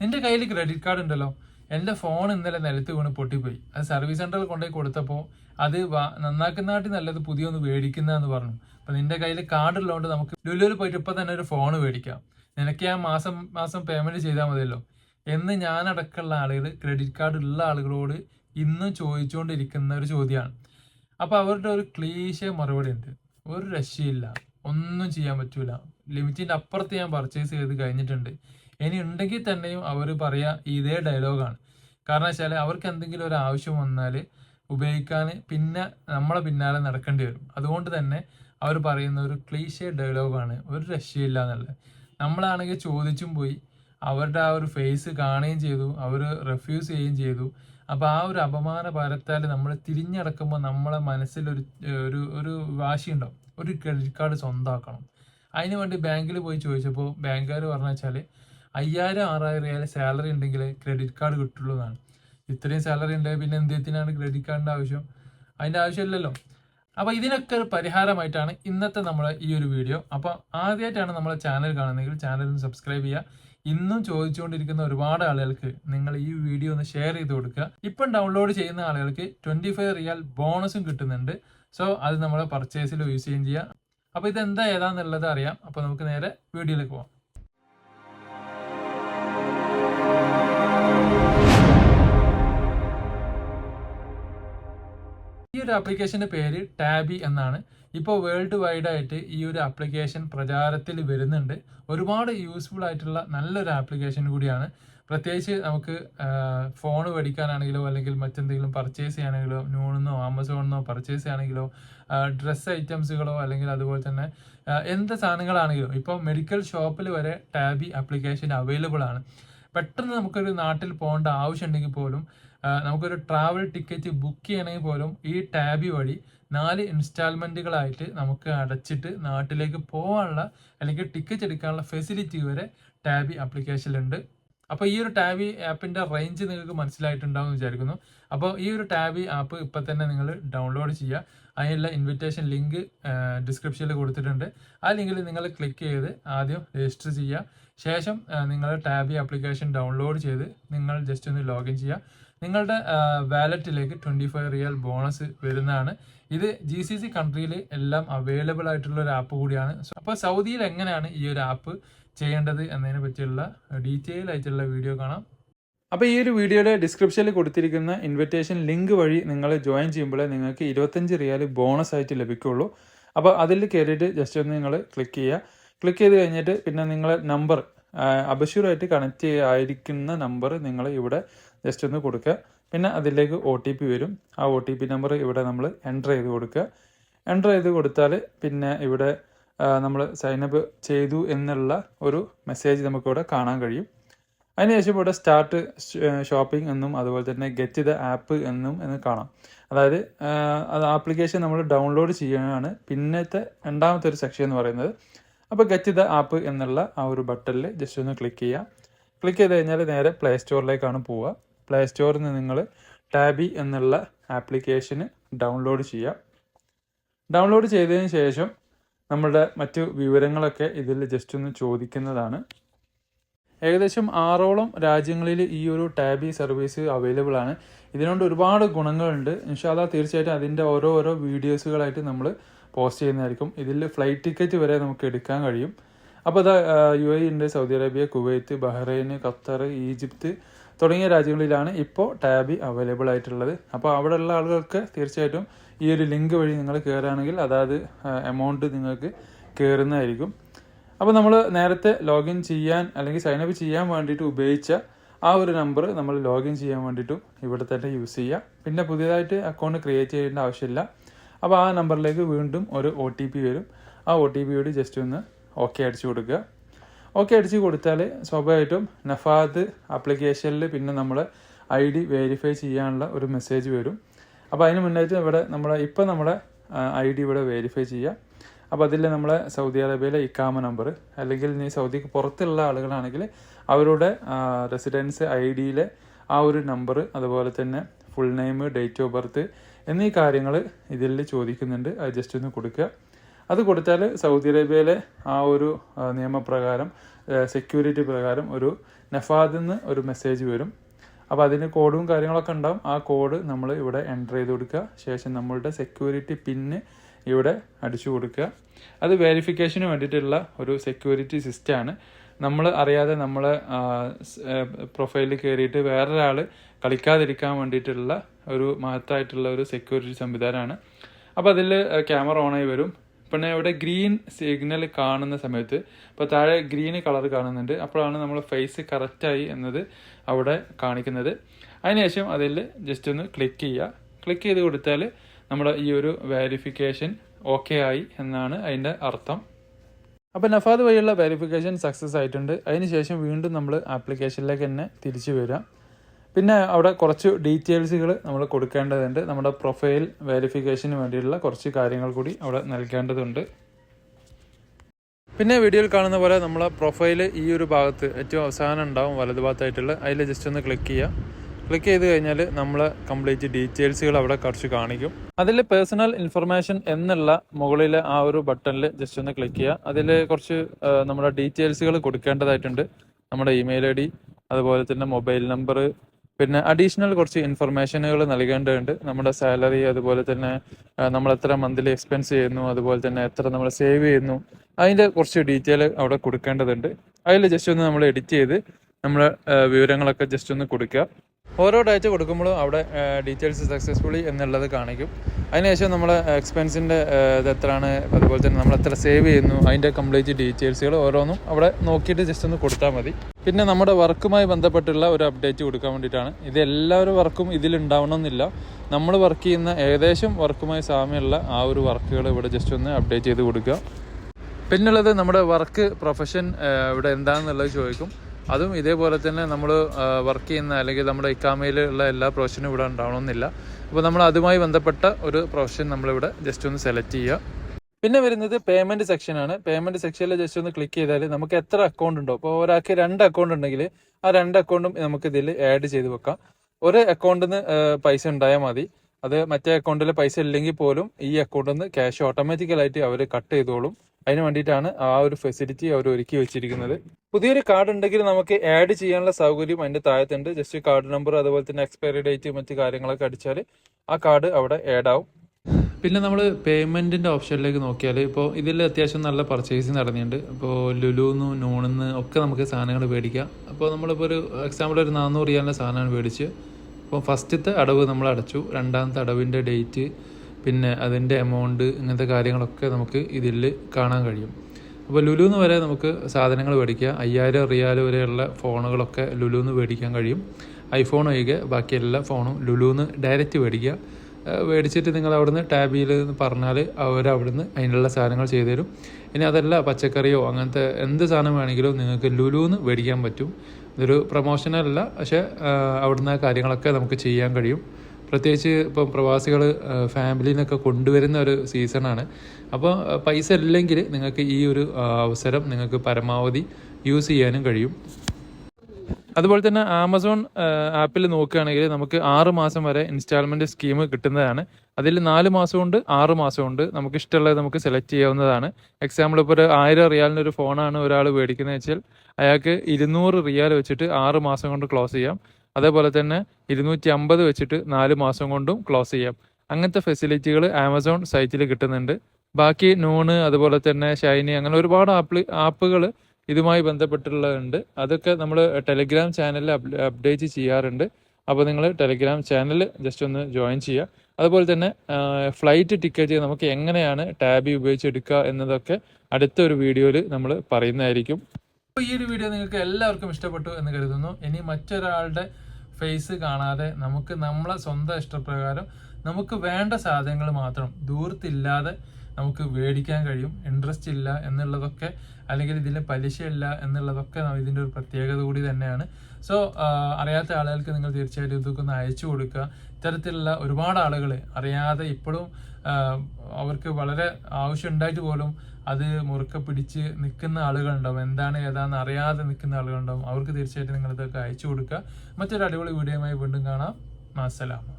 നിന്റെ കയ്യിൽ credit card ഉണ്ടല്ലോ. എന്റെ ഫോൺ ഇന്നലെ നിലത്ത് വീണ് പൊട്ടിപ്പോയി. അത് സർവീസ് സെന്ററിൽ കൊണ്ടുപോയി കൊടുത്തപ്പോൾ അത് നന്നാക്കുന്നതാട്ടി നല്ലത് പുതിയൊന്ന് മേടിക്കുന്നതെന്ന് പറഞ്ഞു. അപ്പൊ നിന്റെ കയ്യിൽ കാർഡ് ഉള്ളതുകൊണ്ട് നമുക്ക് ലുലുവിൽ പോയിട്ട് ഇപ്പൊ തന്നെ ഒരു ഫോൺ മേടിക്കാം. നിനക്ക് ആ മാസം മാസം പേയ്മെന്റ് ചെയ്താൽ മതിയല്ലോ. എന്ന് ഞാനടക്കമുള്ള ആളുകൾ ക്രെഡിറ്റ് കാർഡ് ഉള്ള ആളുകളോട് ഇന്നും ചോദിച്ചുകൊണ്ടിരിക്കുന്ന ഒരു ചോദ്യമാണ്. അപ്പൊ അവരുടെ ഒരു ക്ലീശ മറുപടി ഉണ്ട്. ഒരു രക്ഷയില്ല. ഒന്നും ചെയ്യാൻ പറ്റൂല. ലിമിറ്റിന്റെ അപ്പുറത്ത് ഞാൻ പർച്ചേസ് ചെയ്ത് കഴിഞ്ഞിട്ടുണ്ട്. ഇനി ഉണ്ടെങ്കിൽ തന്നെയും അവർ പറയുക ഇതേ ഡയലോഗാണ് കാരണം വെച്ചാൽ അവർക്ക് എന്തെങ്കിലും ഒരു ആവശ്യം വന്നാൽ ഉപയോഗിക്കാൻ പിന്നെ നമ്മളെ പിന്നാലെ നടക്കേണ്ടി വരും. അതുകൊണ്ട് തന്നെ അവർ പറയുന്ന ഒരു ക്ലീശ ഡയലോഗാണ് ഒരു രക്ഷയില്ല എന്നുള്ളത്. നമ്മളാണെങ്കിൽ ചോദിച്ചും പോയി. അവരുടെ ആ ഒരു ഫേസ് കാണുകയും ചെയ്തു. അവർ റെഫ്യൂസ് ചെയ്യുകയും ചെയ്തു. അപ്പോൾ ആ ഒരു അപമാന പരത്താൽ നമ്മൾ തിരിഞ്ഞടക്കുമ്പോൾ നമ്മളെ മനസ്സിൽ ഒരു ഒരു ഒരു വാശി ഉണ്ടാവും. ഒരു ക്രെഡിറ്റ് കാർഡ് സ്വന്തമാക്കണം. അതിന് വേണ്ടി ബാങ്കിൽ പോയി ചോദിച്ചപ്പോൾ ബാങ്കുകാർ പറഞ്ഞു വെച്ചാൽ അയ്യായിരം ആറായിരം റിയാൽ സാലറി ഉണ്ടെങ്കിൽ ക്രെഡിറ്റ് കാർഡ് കിട്ടുള്ളൂ ഇത്രയും സാലറി ഉണ്ടായി പിന്നെ എന്തിനാണ് ക്രെഡിറ്റ് കാർഡിന്റെ ആവശ്യം? അതിന്റെ ആവശ്യമില്ലല്ലോ. അപ്പോൾ ഇതിനൊക്കെ ഒരു പരിഹാരമായിട്ടാണ് ഇന്നത്തെ നമ്മളെ ഈ ഒരു വീഡിയോ. അപ്പോൾ ആദ്യമായിട്ടാണ് നമ്മളെ ചാനൽ കാണുന്നതെങ്കിൽ ചാനൽ ഒന്ന് സബ്സ്ക്രൈബ് ചെയ്യുക. ഇന്നും ചോദിച്ചുകൊണ്ടിരിക്കുന്ന ഒരുപാട് ആളുകൾക്ക് നിങ്ങൾ ഈ വീഡിയോ ഒന്ന് ഷെയർ ചെയ്ത് കൊടുക്കുക. ഇപ്പം ഡൗൺലോഡ് ചെയ്യുന്ന ആളുകൾക്ക് ട്വന്റി ഫൈവ് റിയാൽ ബോണസും കിട്ടുന്നുണ്ട്. സോ അത് നമ്മളെ പർച്ചേസിൽ യൂസ് ചെയ്യുകയും ചെയ്യുക. അപ്പോൾ ഇതെന്താ ഏതാന്നുള്ളത് അറിയാം. അപ്പോൾ നമുക്ക് നേരെ വീഡിയോയിലേക്ക് പോവാം. ഒരു ആപ്ലിക്കേഷന്റെ പേര് ടാബി എന്നാണ്. ഇപ്പോൾ വേൾഡ് വൈഡ് ആയിട്ട് ഈ ഒരു ആപ്ലിക്കേഷൻ പ്രചാരത്തിൽ വരുന്നുണ്ട്. ഒരുപാട് യൂസ്ഫുൾ ആയിട്ടുള്ള നല്ലൊരു ആപ്ലിക്കേഷൻ കൂടിയാണ്. പ്രത്യേകിച്ച് നമുക്ക് ഫോൺ മേടിക്കാനാണെങ്കിലോ അല്ലെങ്കിൽ മറ്റെന്തെങ്കിലും പർച്ചേസ് ചെയ്യുകയാണെങ്കിലോ നൂണെന്നോ ആമസോണിന്നോ പർച്ചേസ് ചെയ്യാണെങ്കിലോ ഡ്രസ്സ് ഐറ്റംസുകളോ അല്ലെങ്കിൽ അതുപോലെ തന്നെ എന്ത് സാധനങ്ങളാണെങ്കിലും. ഇപ്പോൾ മെഡിക്കൽ ഷോപ്പിൽ വരെ ടാബി ആപ്ലിക്കേഷൻ അവൈലബിൾ ആണ്. പെട്ടെന്ന് നമുക്കൊരു നാട്ടിൽ പോകേണ്ട ആവശ്യമുണ്ടെങ്കിൽ പോലും നമുക്കൊരു ട്രാവൽ ടിക്കറ്റ് ബുക്ക് ചെയ്യണമെങ്കിൽ പോലും ഈ ടാബി വഴി നാല് ഇൻസ്റ്റാൾമെന്റുകളായിട്ട് നമുക്ക് അടച്ചിട്ട് നാട്ടിലേക്ക് പോകാനുള്ള അല്ലെങ്കിൽ ടിക്കറ്റ് എടുക്കാനുള്ള ഫെസിലിറ്റി വരെ ടാബി ആപ്ലിക്കേഷനിലുണ്ട് അപ്പോൾ ഈ ഒരു ടാബി ആപ്പിന്റെ റേഞ്ച് നിങ്ങൾക്ക് മനസ്സിലായിട്ടുണ്ടാവും വിചാരിക്കുന്നു. അപ്പോൾ ഈ ഒരു ടാബി ആപ്പ് ഇപ്പം തന്നെ നിങ്ങൾ ഡൗൺലോഡ് ചെയ്യുക. അതിനുള്ള ഇൻവിറ്റേഷൻ ലിങ്ക് ഡിസ്ക്രിപ്ഷനിൽ കൊടുത്തിട്ടുണ്ട്. ആ ലിങ്കിൽ നിങ്ങൾ ക്ലിക്ക് ചെയ്ത് ആദ്യം രജിസ്റ്റർ ചെയ്യുക. ശേഷം നിങ്ങൾ ടാബി ആപ്ലിക്കേഷൻ ഡൗൺലോഡ് ചെയ്ത് നിങ്ങൾ ജസ്റ്റ് ഒന്ന് ലോഗിൻ ചെയ്യുക. നിങ്ങളുടെ വാലറ്റിലേക്ക് ട്വന്റി ഫൈവ് റിയൽ ബോണസ് വരുന്നതാണ്. ഇത് ജി സി സി കൺട്രിയിൽ എല്ലാം അവൈലബിൾ ആയിട്ടുള്ള ഒരു ആപ്പ് കൂടിയാണ്. അപ്പോൾ സൗദിയിൽ എങ്ങനെയാണ് ഈ ഒരു ആപ്പ് ചെയ്യേണ്ടത് എന്നതിനെ പറ്റിയുള്ള ഡീറ്റെയിൽ ആയിട്ടുള്ള വീഡിയോ കാണാം. അപ്പോൾ ഈ ഒരു വീഡിയോയുടെ ഡിസ്ക്രിപ്ഷനിൽ കൊടുത്തിരിക്കുന്ന ഇൻവിറ്റേഷൻ ലിങ്ക് വഴി നിങ്ങൾ ജോയിൻ ചെയ്യുമ്പോൾ നിങ്ങൾക്ക് ഇരുപത്തഞ്ച് റിയാൽ ബോണസ് ആയിട്ട് ലഭിക്കുള്ളൂ. അപ്പോൾ അതിൽ കയറിയിട്ട് ജസ്റ്റ് ഒന്ന് നിങ്ങൾ ക്ലിക്ക് ചെയ്യുക. ക്ലിക്ക് ചെയ്ത് കഴിഞ്ഞിട്ട് പിന്നെ നിങ്ങളെ നമ്പർ അബഷൂറായിട്ട് കണക്ട് ആയിരിക്കുന്ന നമ്പർ നിങ്ങൾ ഇവിടെ ജസ്റ്റ് ഒന്ന് കൊടുക്കുക. പിന്നെ അതിലേക്ക് ഒ ടി പി വരും. ആ ഒ ടി പി നമ്പർ ഇവിടെ നമ്മൾ എന്റർ ചെയ്ത് കൊടുക്കുക. എന്റർ ചെയ്ത് കൊടുത്താൽ പിന്നെ ഇവിടെ നമ്മൾ സൈനപ്പ് ചെയ്തു എന്നുള്ള ഒരു മെസ്സേജ് നമുക്കിവിടെ കാണാൻ കഴിയും. അതിനുശേഷം ഇവിടെ സ്റ്റാർട്ട് ഷോപ്പിംഗ് എന്നും അതുപോലെ തന്നെ ഗെറ്റ് ദ ആപ്പ് എന്നും എന്ന് കാണാം. അതായത് അത് ആപ്ലിക്കേഷൻ നമ്മൾ ഡൗൺലോഡ് ചെയ്യാനാണ് പിന്നത്തെ രണ്ടാമത്തെ ഒരു സെക്ഷൻ എന്ന് പറയുന്നത്. അപ്പോൾ ഗെറ്റ് ദ ആപ്പ് എന്നുള്ള ആ ഒരു ബട്ടണിൽ ജസ്റ്റ് ഒന്ന് ക്ലിക്ക് ചെയ്യുക. ക്ലിക്ക് ചെയ്ത് കഴിഞ്ഞാൽ നേരെ പ്ലേ സ്റ്റോറിലേക്കാണ് പോവുക. പ്ലേ സ്റ്റോറിൽ നിന്ന് നിങ്ങൾ ടാബി എന്നുള്ള ആപ്ലിക്കേഷന് ഡൗൺലോഡ് ചെയ്യാം. ഡൗൺലോഡ് ചെയ്തതിന് ശേഷം നമ്മളുടെ മറ്റു വിവരങ്ങളൊക്കെ ഇതിൽ ജസ്റ്റ് ഒന്ന് ചോദിക്കുന്നതാണ്. ഏകദേശം ആറോളം രാജ്യങ്ങളിൽ ഈ ഒരു ടാബി സർവീസ് അവൈലബിൾ ആണ്. ഇതിനോണ്ട് ഒരുപാട് ഗുണങ്ങളുണ്ട്. ഇൻഷാല്ല തീർച്ചയായിട്ടും അതിന്റെ ഓരോ ഓരോ വീഡിയോസുകളായിട്ട് നമ്മൾ പോസ്റ്റ് ചെയ്യുന്നതായിരിക്കും. ഇതിൽ ഫ്ലൈറ്റ് ടിക്കറ്റ് വരെ നമുക്ക് എടുക്കാൻ കഴിയും. അപ്പോൾ അതാ യു എ ഉണ്ട് Saudi Arabia Kuwait Bahrain Qatar Egypt തുടങ്ങിയ രാജ്യങ്ങളിലാണ് ഇപ്പോൾ ടാബി അവൈലബിൾ ആയിട്ടുള്ളത്. അപ്പോൾ അവിടെയുള്ള ആളുകൾക്ക് തീർച്ചയായിട്ടും ഈ ഒരു ലിങ്ക് വഴി നിങ്ങൾ കയറുകയാണെങ്കിൽ അതായത് എമൗണ്ട് നിങ്ങൾക്ക് കയറുന്നതായിരിക്കും അപ്പോൾ നമ്മൾ നേരത്തെ ലോഗിൻ ചെയ്യാൻ അല്ലെങ്കിൽ സൈനപ്പ് ചെയ്യാൻ വേണ്ടിയിട്ട് ഉപയോഗിച്ച ആ ഒരു നമ്പർ നമ്മൾ ലോഗിൻ ചെയ്യാൻ വേണ്ടിയിട്ടും ഇവിടെ തന്നെ യൂസ് ചെയ്യുക പിന്നെ പുതിയതായിട്ട് അക്കൗണ്ട് ക്രിയേറ്റ് ചെയ്യേണ്ട ആവശ്യമില്ല. അപ്പോൾ ആ നമ്പറിലേക്ക് വീണ്ടും ഒരു ഒ ടി പി വരും. ആ ഒ ടി പിയോട് ജസ്റ്റ് ഒന്ന് ഓക്കെ അടിച്ചു കൊടുക്കുക. ഓക്കെ അടിച്ച് കൊടുത്താൽ സ്വാഭാവികമായിട്ടും നഫാദ് ആപ്ലിക്കേഷനിൽ പിന്നെ നമ്മൾ ഐ ഡി വെരിഫൈ ചെയ്യാനുള്ള ഒരു മെസ്സേജ് വരും. അപ്പോൾ അതിന് മുന്നായിട്ട് ഇവിടെ നമ്മൾ ഇപ്പം നമ്മളെ ഐ ഡി ഇവിടെ വെരിഫൈ ചെയ്യുക അപ്പോൾ അതിൽ നമ്മളെ സൗദി അറേബ്യയിലെ ഇക്കാമ നമ്പർ അല്ലെങ്കിൽ നീ സൗദിക്ക് പുറത്തുള്ള ആളുകളാണെങ്കിൽ അവരുടെ റെസിഡൻസ് ഐ ഡിയിലെ ആ ഒരു നമ്പർ അതുപോലെ തന്നെ full name date of birth എന്നീ കാര്യങ്ങൾ ഇതിൽ ചോദിക്കുന്നുണ്ട്. അത് ജസ്റ്റ് ഒന്ന് കൊടുക്കുക. അത് കൊടുത്താൽ സൗദി അറേബ്യയിലെ ആ ഒരു നിയമപ്രകാരം സെക്യൂരിറ്റി പ്രകാരം ഒരു നഫാദിൽ നിന്ന് ഒരു മെസ്സേജ് വരും. അപ്പോൾ അതിന് കോഡും കാര്യങ്ങളൊക്കെ ഉണ്ടാവും. ആ കോഡ് നമ്മൾ ഇവിടെ എന്റർ ചെയ്ത് കൊടുക്കുക. ശേഷം നമ്മളുടെ സെക്യൂരിറ്റി പിന്ന് ഇവിടെ അടിച്ചു കൊടുക്കുക. അത് വെരിഫിക്കേഷന് വേണ്ടിയിട്ടുള്ള ഒരു സെക്യൂരിറ്റി സിസ്റ്റമാണ് നമ്മൾ അറിയാതെ നമ്മൾ പ്രൊഫൈലിൽ കയറിയിട്ട് വേറൊരാൾ കളിക്കാതിരിക്കാൻ വേണ്ടിയിട്ടുള്ള ഒരു മഹത്തായിട്ടുള്ള ഒരു സെക്യൂരിറ്റി സംവിധാനമാണ്. അപ്പോൾ അതിൽ ക്യാമറ ഓണായി വരും. പിന്നെ ഇവിടെ ഗ്രീൻ സിഗ്നൽ കാണുന്ന സമയത്ത് ഇപ്പോൾ താഴെ ഗ്രീൻ കളർ കാണുന്നുണ്ട്. അപ്പോഴാണ് നമ്മൾ ഫേസ് കറക്റ്റായി എന്നത് അവിടെ കാണിക്കുന്നത്. അതിനുശേഷം അതിൽ ജസ്റ്റ് ഒന്ന് ക്ലിക്ക് ചെയ്യുക. ക്ലിക്ക് ചെയ്ത് കൊടുത്താൽ നമ്മുടെ ഈ ഒരു വെരിഫിക്കേഷൻ ഓക്കെ ആയി എന്നാണ് അതിന്റെ അർത്ഥം. അപ്പോൾ നഫാദ് വഴിയുള്ള വെരിഫിക്കേഷൻ സക്സസ് ആയിട്ടുണ്ട്. അതിനുശേഷം വീണ്ടും നമ്മൾ ആപ്ലിക്കേഷനിലേക്ക് തന്നെ തിരിച്ചു വരാം. പിന്നെ അവിടെ കുറച്ച് ഡീറ്റെയിൽസുകൾ നമ്മൾ കൊടുക്കേണ്ടതുണ്ട്. നമ്മുടെ പ്രൊഫൈൽ വെരിഫിക്കേഷന് വേണ്ടിയിട്ടുള്ള കുറച്ച് കാര്യങ്ങൾ കൂടി അവിടെ നൽകേണ്ടതുണ്ട്. പിന്നെ വീഡിയോയിൽ കാണുന്ന പോലെ നമ്മളെ പ്രൊഫൈൽ ഈ ഒരു ഭാഗത്ത് ഏറ്റവും അവസാനം ഉണ്ടാവും വലതുഭാഗത്തായിട്ടുള്ള അതിൽ ജസ്റ്റ് ഒന്ന് ക്ലിക്ക് ചെയ്യുക. ക്ലിക്ക് ചെയ്ത് കഴിഞ്ഞാൽ നമ്മൾ കംപ്ലീറ്റ് ഡീറ്റെയിൽസുകൾ അവിടെ കുറച്ച് കാണിക്കും. അതിൽ പേഴ്സണൽ ഇൻഫർമേഷൻ എന്നുള്ള മുകളിലെ ആ ഒരു ബട്ടണിൽ ജസ്റ്റ് ഒന്ന് ക്ലിക്ക് ചെയ്യുക. അതിൽ കുറച്ച് നമ്മുടെ ഡീറ്റെയിൽസുകൾ കൊടുക്കേണ്ടതായിട്ടുണ്ട്. നമ്മുടെ ഇമെയിൽ ഐ ഡി അതുപോലെ തന്നെ മൊബൈൽ നമ്പർ പിന്നെ അഡീഷണൽ കുറച്ച് ഇൻഫർമേഷനുകൾ നൽകേണ്ടതുണ്ട്. നമ്മുടെ സാലറി അതുപോലെ തന്നെ നമ്മൾ എത്ര മന്ത്ലി എക്സ്പെൻസ് ചെയ്യുന്നു അതുപോലെ തന്നെ എത്ര നമ്മൾ സേവ് ചെയ്യുന്നു അതിന്റെ കുറച്ച് ഡീറ്റെയിൽ അവിടെ കൊടുക്കേണ്ടതുണ്ട്. അതിൽ ജസ്റ്റ് ഒന്ന് നമ്മൾ എഡിറ്റ് ചെയ്ത് നമ്മൾ വിവരങ്ങളൊക്കെ ജസ്റ്റ് ഒന്ന് കൊടുക്കുക. ഓരോ ഡേറ്റ് കൊടുക്കുമ്പോഴും അവിടെ ഡീറ്റെയിൽസ് സക്സസ്ഫുള്ളി എന്നുള്ളത് കാണിക്കും. അതിനുശേഷം നമ്മൾ എക്സ്പെൻസിന്റെ ഇത് എത്രയാണ് അതുപോലെ തന്നെ നമ്മൾ എത്ര സേവ് ചെയ്യുന്നു അതിന്റെ കംപ്ലീറ്റ് ഡീറ്റെയിൽസുകൾ ഓരോന്നും അവിടെ നോക്കിയിട്ട് ജസ്റ്റ് ഒന്ന് കൊടുത്താൽ മതി. പിന്നെ നമ്മുടെ വർക്കുമായി ബന്ധപ്പെട്ടുള്ള ഒരു അപ്ഡേറ്റ് കൊടുക്കാൻ വേണ്ടിയിട്ടാണ്. ഇത് എല്ലാവരും വർക്കും ഇതിലുണ്ടാവണമെന്നില്ല നമ്മൾ വർക്ക് ചെയ്യുന്ന ഏകദേശം വർക്കുമായി സാമ്യമുള്ള ആ ഒരു വർക്കുകൾ ഇവിടെ ജസ്റ്റ് ഒന്ന് അപ്ഡേറ്റ് ചെയ്ത് കൊടുക്കുക. പിന്നുള്ളത് നമ്മുടെ വർക്ക് പ്രൊഫഷൻ ഇവിടെ എന്താണെന്നുള്ളത് ചോദിക്കും. അതും ഇതേപോലെ തന്നെ നമ്മൾ വർക്ക് ചെയ്യുന്ന അല്ലെങ്കിൽ നമ്മുടെ ഇക്കാമയിലുള്ള എല്ലാ പ്രൊഫഷനും ഇവിടെ ഉണ്ടാവണമെന്നില്ല. അപ്പോൾ നമ്മൾ അതുമായി ബന്ധപ്പെട്ട ഒരു പ്രൊഫഷൻ നമ്മളിവിടെ ജസ്റ്റ് ഒന്ന് സെലക്ട് ചെയ്യുക. പിന്നെ വരുന്നത് പേയ്മെന്റ് സെക്ഷനാണ് പേയ്മെന്റ് സെക്ഷനിൽ ജസ്റ്റ് ഒന്ന് ക്ലിക്ക് ചെയ്താൽ നമുക്ക് എത്ര അക്കൗണ്ട് ഉണ്ടോ? അപ്പോൾ ഒരാൾക്ക് രണ്ട് അക്കൗണ്ട് ഉണ്ടെങ്കിൽ ആ രണ്ട് അക്കൗണ്ടും നമുക്ക് ഇതിൽ ആഡ് ചെയ്ത് വെക്കാം. ഒരു അക്കൗണ്ടിൽ നിന്ന് പൈസ ഉണ്ടായാൽ മതി. അത് മറ്റേ അക്കൗണ്ടിൽ പൈസ ഇല്ലെങ്കിൽ പോലും ഈ അക്കൗണ്ടിൽ നിന്ന് ക്യാഷ് ഓട്ടോമാറ്റിക്കലായിട്ട് അവർ കട്ട് ചെയ്തോളും. അതിന് വേണ്ടിയിട്ടാണ് ആ ഒരു ഫെസിലിറ്റി അവർ ഒരുക്കി വെച്ചിരിക്കുന്നത്. പുതിയൊരു കാർഡ് ഉണ്ടെങ്കിൽ നമുക്ക് ആഡ് ചെയ്യാനുള്ള സൗകര്യം അതിന്റെ താഴത്തുണ്ട്. ജസ്റ്റ് കാർഡ് നമ്പർ അതുപോലെ തന്നെ എക്സ്പയറി ഡേറ്റ് മറ്റു കാര്യങ്ങളൊക്കെ അടിച്ചാൽ ആ കാർഡ് അവിടെ ആഡ് ആവും. പിന്നെ നമ്മൾ പേയ്മെന്റിന്റെ ഓപ്ഷനിലേക്ക് നോക്കിയാൽ ഇപ്പോൾ ഇതിൽ അത്യാവശ്യം നല്ല പർച്ചേസിങ് നടന്നിട്ടുണ്ട്. ഇപ്പോൾ ലുലുന്ന് നൂണെന്ന് ഒക്കെ നമുക്ക് സാധനങ്ങൾ മേടിക്കാം. അപ്പോൾ നമ്മളിപ്പോൾ ഒരു എക്സാമ്പിൾ ഒരു നാനൂറ് റിയാലിന്റെ സാധനമാണ് മേടിച്ച്. അപ്പോൾ ഫസ്റ്റത്തെ അടവ് നമ്മൾ അടച്ചു. രണ്ടാമത്തെ അടവിന്റെ ഡേറ്റ് പിന്നെ അതിന്റെ എമൗണ്ട് ഇങ്ങനത്തെ കാര്യങ്ങളൊക്കെ നമുക്ക് ഇതിൽ കാണാൻ കഴിയും. അപ്പോൾ ലുലുന്ന് വരെ നമുക്ക് സാധനങ്ങൾ മേടിക്കുക അയ്യായിരം റിയാൽ വരെയുള്ള ഫോണുകളൊക്കെ ലുലുന്ന് മേടിക്കാൻ കഴിയും. ഐഫോൺ ഒഴികെ ബാക്കി എല്ലാ ഫോണും ലുലുന്ന് ഡയറക്റ്റ് മേടിക്കുക. മേടിച്ചിട്ട് നിങ്ങൾ അവിടുന്ന് ടാബിയിൽ പറഞ്ഞാൽ അവർ അവിടുന്ന് അതിനുള്ള സാധനങ്ങൾ ചെയ്തു തരും. ഇനി അതല്ല പച്ചക്കറിയോ അങ്ങനത്തെ എന്ത് സാധനം വേണമെങ്കിലും നിങ്ങൾക്ക് ലുലുന്ന് മേടിക്കാൻ പറ്റും. ഇതൊരു പ്രൊമോഷനല്ല പക്ഷേ അവിടുന്ന് കാര്യങ്ങളൊക്കെ നമുക്ക് ചെയ്യാൻ കഴിയും. പ്രത്യേകിച്ച് ഇപ്പം പ്രവാസികൾ ഫാമിലിയിൽ നിന്നൊക്കെ കൊണ്ടുവരുന്ന ഒരു സീസണാണ് അപ്പോൾ പൈസ ഇല്ലെങ്കിൽ നിങ്ങൾക്ക് ഈ ഒരു അവസരം നിങ്ങൾക്ക് പരമാവധി യൂസ് ചെയ്യാനും കഴിയും. അതുപോലെ തന്നെ ആമസോൺ ആപ്പിൽ നോക്കുകയാണെങ്കിൽ നമുക്ക് ആറ് മാസം വരെ ഇൻസ്റ്റാൾമെന്റ് സ്കീം കിട്ടുന്നതാണ്. അതിൽ നാല് മാസമുണ്ട് ആറ് മാസമുണ്ട് നമുക്ക് ഇഷ്ടമുള്ളത് നമുക്ക് സെലക്ട് ചെയ്യാവുന്നതാണ്. എക്സാമ്പിൾ ഇപ്പോൾ ഒരു ആയിരം റിയാലിന്റെ ഒരു ഫോണാണ് ഒരാൾ മേടിക്കുന്നത് വെച്ചാൽ അയാൾക്ക് ഇരുന്നൂറ് റിയാൽ വെച്ചിട്ട് ആറ് മാസം കൊണ്ട് ക്ലോസ് ചെയ്യാം. അതേപോലെ തന്നെ ഇരുന്നൂറ്റി അമ്പത് വെച്ചിട്ട് നാല് മാസം കൊണ്ടും ക്ലോസ് ചെയ്യാം. അങ്ങനത്തെ ഫെസിലിറ്റികൾ ആമസോൺ സൈറ്റിൽ കിട്ടുന്നുണ്ട്. ബാക്കി നൂണ് അതുപോലെ തന്നെ ഷൈനി അങ്ങനെ ഒരുപാട് ആപ്പ് ആപ്പുകൾ ഇതുമായി ബന്ധപ്പെട്ടുള്ളതുണ്ട് അതൊക്കെ നമ്മൾ ടെലിഗ്രാം ചാനലിൽ അപ്ഡേറ്റ് ചെയ്യാറുണ്ട്. അപ്പോൾ നിങ്ങൾ ടെലിഗ്രാം ചാനൽ ജസ്റ്റ് ഒന്ന് ജോയിൻ ചെയ്യുക അതുപോലെ തന്നെ ഫ്ലൈറ്റ് ടിക്കറ്റ് നമുക്ക് എങ്ങനെയാണ് ടാബി ഉപയോഗിച്ചെടുക്കുക എന്നതൊക്കെ അടുത്ത ഒരു വീഡിയോയിൽ നമ്മൾ പറയുന്നതായിരിക്കും. ഈ ഒരു വീഡിയോ നിങ്ങൾക്ക് എല്ലാവർക്കും ഇഷ്ടപ്പെട്ടു എന്ന് കരുതുന്നു. ഇനി മറ്റൊരാളുടെ ഫേസ് കാണാതെ നമുക്ക് നമ്മളെ സ്വന്തം ഇഷ്ടപ്രകാരം നമുക്ക് വേണ്ട സാധനങ്ങൾ മാത്രം ദൂരത്തില്ലാതെ നമുക്ക് മേടിക്കാൻ കഴിയും ഇൻട്രസ്റ്റ് ഇല്ല എന്നുള്ളതൊക്കെ അല്ലെങ്കിൽ ഇതിൽ പലിശയില്ല എന്നുള്ളതൊക്കെ ഇതിന്റെ ഒരു പ്രത്യേകത കൂടി തന്നെയാണ്. സോ അറിയാത്ത ആളുകൾക്ക് നിങ്ങൾ തീർച്ചയായിട്ടും ഇതൊക്കെ ഒന്ന് അയച്ചു കൊടുക്കുക. ഇത്തരത്തിലുള്ള ഒരുപാട് ആളുകൾ അറിയാതെ ഇപ്പോഴും അവർക്ക് വളരെ ആവശ്യം ഉണ്ടായിട്ട് പോലും അത് മുറുക്കെ പിടിച്ച് നിൽക്കുന്ന ആളുകളുണ്ടാവും. എന്താണ് ഏതാണെന്ന് അറിയാതെ നിൽക്കുന്ന ആളുകളുണ്ടാവും. അവർക്ക് തീർച്ചയായിട്ടും നിങ്ങളിതൊക്കെ അയച്ചു കൊടുക്കുക. മറ്റൊരു അടിപൊളി വീഡിയോയുമായി വീണ്ടും കാണാം. മാസലാമ